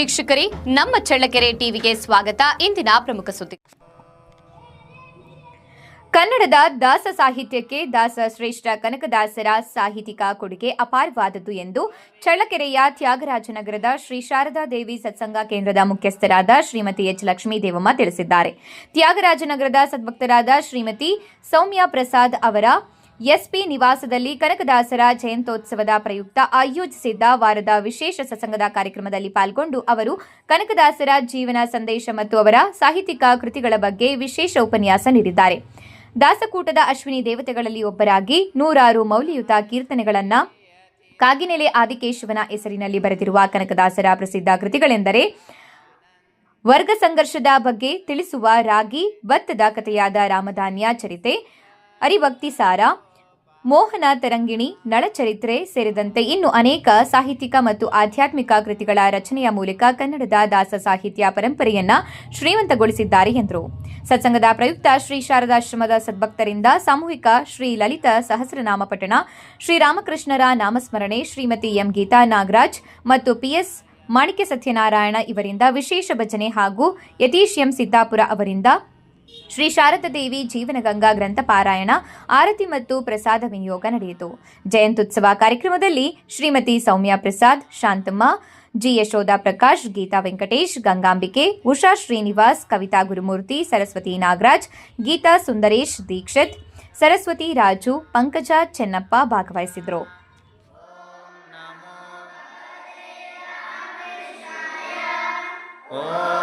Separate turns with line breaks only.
ವೀಕ್ಷಕರೇ, ನಮ್ಮ ಚಳ್ಳಕೆರೆ ಟಿವಿಗೆ ಸ್ವಾಗತ. ಇಂದಿನ ಪ್ರಮುಖ ಸುದ್ದಿ. ಕನ್ನಡದ ದಾಸ ಸಾಹಿತ್ಯಕ್ಕೆ ದಾಸ ಶ್ರೇಷ್ಠ ಕನಕದಾಸರ ಸಾಹಿತ್ಯಿಕ ಕೊಡುಗೆ ಅಪಾರವಾದದ್ದು ಎಂದು ಚಳ್ಳಕೆರೆಯ ತ್ಯಾಗರಾಜನಗರದ ಶ್ರೀ ಶಾರದಾ ದೇವಿ ಸತ್ಸಂಗ ಕೇಂದ್ರದ ಮುಖ್ಯಸ್ಥರಾದ ಶ್ರೀಮತಿ ಎಚ್ ಲಕ್ಷ್ಮೀ ದೇವಮ್ಮ ತಿಳಿಸಿದ್ದಾರೆ. ತ್ಯಾಗರಾಜನಗರದ ಸದ್ಭಕ್ತರಾದ ಶ್ರೀಮತಿ ಸೌಮ್ಯ ಪ್ರಸಾದ್ ಅವರ ಎಸ್ಪಿ ನಿವಾಸದಲ್ಲಿ ಕನಕದಾಸರ ಜಯಂತ್ಯೋತ್ಸವದ ಪ್ರಯುಕ್ತ ಆಯೋಜಿಸಿದ್ದ ವಾರದ ವಿಶೇಷ ಸತ್ಸಂಗದ ಕಾರ್ಯಕ್ರಮದಲ್ಲಿ ಪಾಲ್ಗೊಂಡು ಅವರು ಕನಕದಾಸರ ಜೀವನ ಸಂದೇಶ ಮತ್ತು ಅವರ ಸಾಹಿತ್ಯಿಕ ಕೃತಿಗಳ ಬಗ್ಗೆ ವಿಶೇಷ ಉಪನ್ಯಾಸ ನೀಡಿದ್ದಾರೆ. ದಾಸಕೂಟದ ಅಶ್ವಿನಿ ದೇವತೆಗಳಲ್ಲಿ ಒಬ್ಬರಾಗಿ ನೂರಾರು ಮೌಲ್ಯಯುತ ಕೀರ್ತನೆಗಳನ್ನು ಕಾಗಿನೆಲೆ ಆದಿಕೇಶವನ ಹೆಸರಿನಲ್ಲಿ ಬರೆದಿರುವ ಕನಕದಾಸರ ಪ್ರಸಿದ್ಧ ಕೃತಿಗಳೆಂದರೆ ವರ್ಗ ಸಂಘರ್ಷದ ಬಗ್ಗೆ ತಿಳಿಸುವ ರಾಗಿ, ಭತ್ತದ ಕಥೆಯಾದ ರಾಮಧಾನ್ಯ, ಚರಿತೆ ಅರಿಭಕ್ತಿ ಸಾರ ಮೋಹನ, ತರಂಗಿಣಿ, ನಳಚರಿತ್ರೆ ಸೇರಿದಂತೆ ಇನ್ನು ಅನೇಕ ಸಾಹಿತ್ಯಿಕ ಮತ್ತು ಆಧ್ಯಾತ್ಮಿಕ ಕೃತಿಗಳ ರಚನೆಯ ಮೂಲಕ ಕನ್ನಡದ ದಾಸ ಸಾಹಿತ್ಯ ಪರಂಪರೆಯನ್ನ ಶ್ರೀಮಂತಗೊಳಿಸಿದ್ದಾರೆ ಎಂದರು. ಸತ್ಸಂಗದ ಪ್ರಯುಕ್ತ ಶ್ರೀ ಶಾರದಾಶ್ರಮದ ಸದ್ಭಕ್ತರಿಂದ ಸಾಮೂಹಿಕ ಶ್ರೀ ಲಲಿತ ಸಹಸ್ರನಾಮ ಪಠಣ ಶ್ರೀರಾಮಕೃಷ್ಣರ ನಾಮಸ್ಮರಣೆ, ಶ್ರೀಮತಿ ಎಂ ಗೀತಾ ನಾಗರಾಜ್ ಮತ್ತು ಪಿಎಸ್ ಮಾಣಿಕ್ಯ ಸತ್ಯನಾರಾಯಣ ಇವರಿಂದ ವಿಶೇಷ ಭಜನೆ ಹಾಗೂ ಯತೀಶ್ ಎಂ ಸಿದ್ದಾಪುರ ಅವರಿಂದ ಶ್ರೀ ಶಾರದಾದೇವಿ ಜೀವನಗಂಗಾ ಗ್ರಂಥ ಪಾರಾಯಣ, ಆರತಿ ಮತ್ತು ಪ್ರಸಾದ ವಿನಿಯೋಗ ನಡೆಯಿತು. ಜಯಂತ್ಯುತ್ಸವ ಕಾರ್ಯಕ್ರಮದಲ್ಲಿ ಶ್ರೀಮತಿ ಸೌಮ್ಯ ಪ್ರಸಾದ್, ಶಾಂತಮ್ಮ, ಜಿ ಯಶೋಧ ಪ್ರಕಾಶ್, ಗೀತಾ ವೆಂಕಟೇಶ್, ಗಂಗಾಂಬಿಕೆ, ಉಷಾ ಶ್ರೀನಿವಾಸ್, ಕವಿತಾ ಗುರುಮೂರ್ತಿ, ಸರಸ್ವತಿ ನಾಗರಾಜ್, ಗೀತಾ ಸುಂದರೇಶ್, ದೀಕ್ಷಿತ್, ಸರಸ್ವತಿ ರಾಜು, ಪಂಕಜ ಚೆನ್ನಪ್ಪ ಭಾಗವಹಿಸಿದರು.
Oh